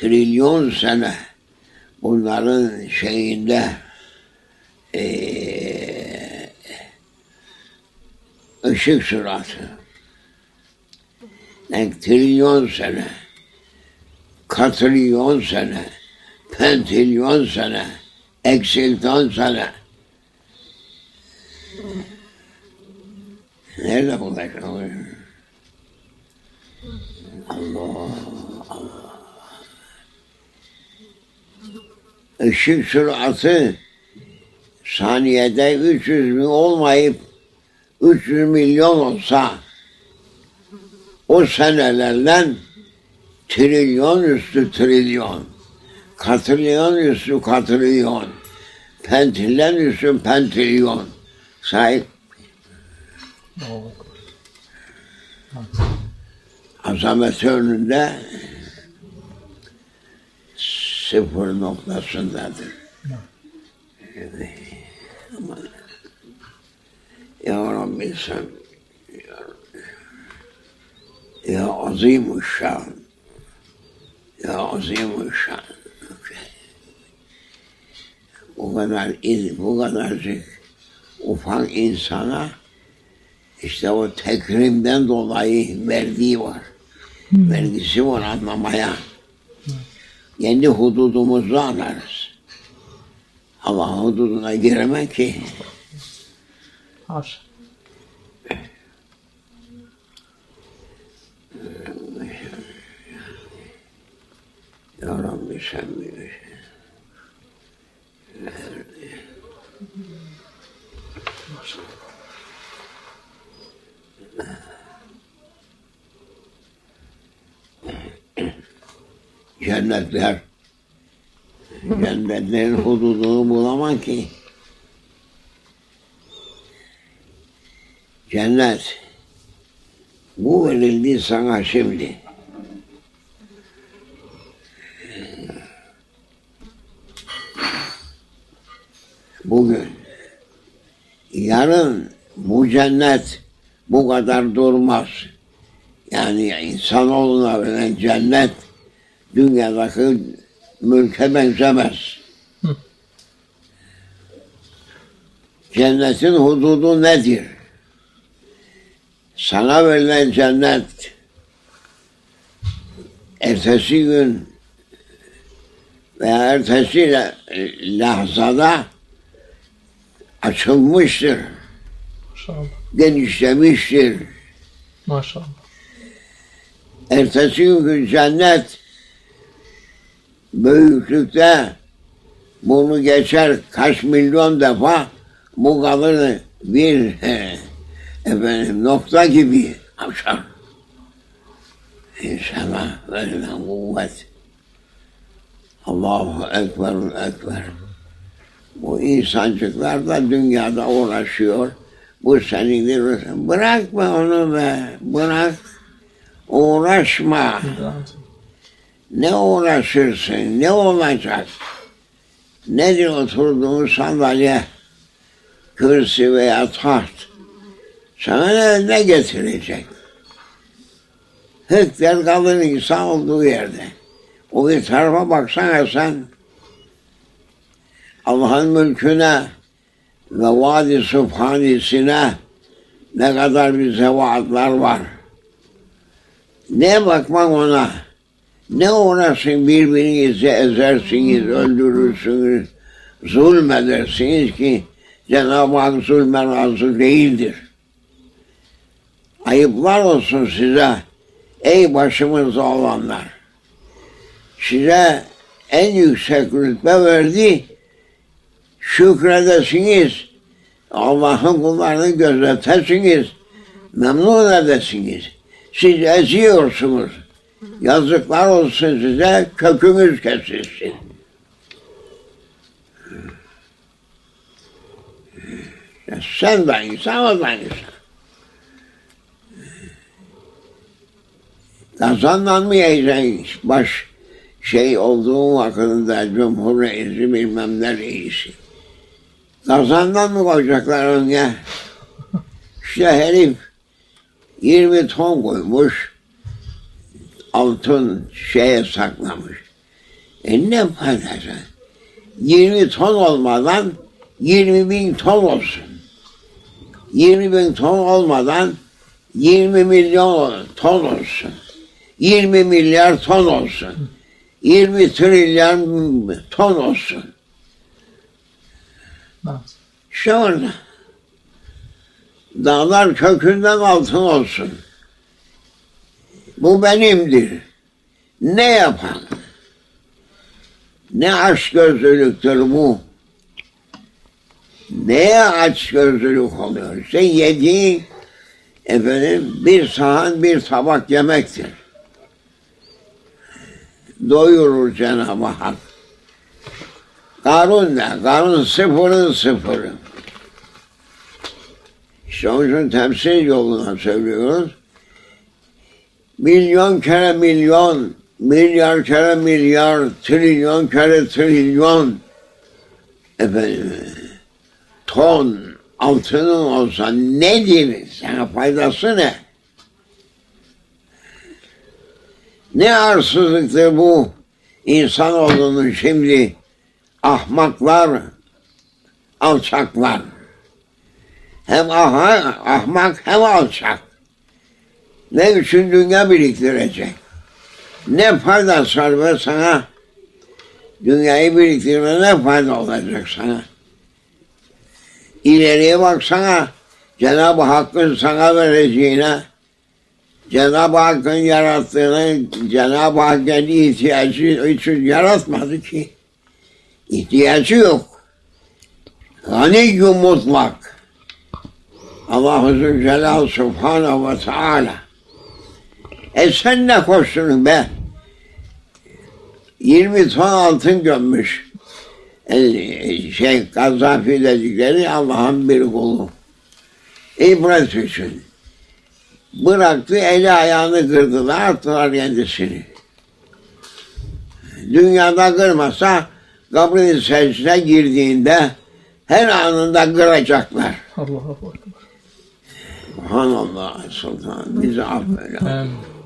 trilyon sene bunların şeyinde eee ışık süratı yani trilyon sene katrilyon sene pentilyon sene eksilton sene. Nerede bulacak Allah ışık süratı saniyede 300 bin olmayıp 300 milyon olsa o senelerden trilyon üstü trilyon, katrilyon üstü katrilyon, pentilyon üstü pentilyon. Sahip. Azameti önünde sıfır noktasındadır. Evet. Ama ya Rabbi sen ya, ya azim şan ya azim şan bu kadar il, bu kadarcık ufak insana işte o tekrimden dolayı verdiği var. Vergisi var anlamaya. Kendi hududumuzu anlarız. Allah hududuna giremek ki Haşa. Ya Rabbi sen bilirsin. Cennetler cennetlerin hududunu bulamam ki cennet bu verildi sana şimdi. bugün. Yarın bu cennet bu kadar durmaz. Yani insanoğluna verilen cennet dünyadaki mülke benzemez. Hı. Cennetin hududu nedir? Sana verilen cennet ertesi gün veya ertesi la- lahzada açılmıştır, Maşallah. genişlemiştir. Maşallah. Ertesi gün cennet büyüklükte bunu geçer kaç milyon defa bu kalır bir efendim nokta gibi açar. İnşallah verilen kuvvet. Allahu Ekber, Ekber. Bu insancıklar da dünyada uğraşıyor. Bu senindir. Bırakma onu be. Bırak. Uğraşma. Ne uğraşırsın? Ne olacak? Nedir oturduğun sandalye, kürsi veya taht? Sana ne getirecek? Hıkter kalır insan olduğu yerde. O bir tarafa baksana sen. Allah'ın mülküne ve vadi subhanisine ne kadar bize vaatlar var. Ne bakmak ona? Ne uğraşın birbirinizi ezersiniz, öldürürsünüz, zulmedersiniz ki Cenab-ı Hak zulmen razı değildir. Ayıplar olsun size ey başımızda olanlar. Size en yüksek rütbe verdi, şükredesiniz, Allah'ın kullarını gözetesiniz, memnun edesiniz. Siz eziyorsunuz. Yazıklar olsun size, kökünüz kesilsin. Ya sen de insan, o da insan. Kazanmayacaksın baş şey olduğu vakitinde Cumhur Reisi bilmem ne reisi. Kazandan mı koyacaklar önüne? İşte herif 20 ton koymuş, altın şeye saklamış. E ne faydası? 20 ton olmadan 20 bin ton olsun. 20 bin ton olmadan 20 milyon ton olsun. 20 milyar ton olsun. 20 trilyon ton olsun. İşte orada. Dağlar kökünden altın olsun. Bu benimdir. Ne yapan? Ne aç gözlülüktür bu? Neye aç gözlülük oluyor? İşte yediğin efendim bir sahan bir tabak yemektir. Doyurur Cenab-ı Hak. Karun ne? Karun sıfırın sıfırı. İşte onun için temsil yoluna söylüyoruz. Milyon kere milyon, milyar kere milyar, trilyon kere trilyon efendim, ton altının olsa nedir? Sana faydası ne? Ne arsızlıktır bu insanoğlunun şimdi ahmaklar, alçaklar. Hem aha, ahmak hem alçak. Ne için dünya biriktirecek? Ne faydası var be sana? Dünyayı biriktirme ne fayda olacak sana? İleriye baksana. Cenab-ı Hakk'ın sana vereceğine, Cenab-ı Hakk'ın yarattığını Cenab-ı Hak kendi ihtiyacı için yaratmadı ki. İhtiyacı yok. Ganiyyum mutlak. Allahu Zülcelal Subhanahu ve Teala. E sen ne koştun be? 20 ton altın gömmüş. E, şey Gazzafi dedikleri Allah'ın bir kulu. İbret için. Bıraktı eli ayağını kırdılar attılar kendisini. Dünyada kırmasa kabrin secdesine girdiğinde her anında kıracaklar. Allahu Ekber. Subhanallah Sultan bizi affeyle. Amin.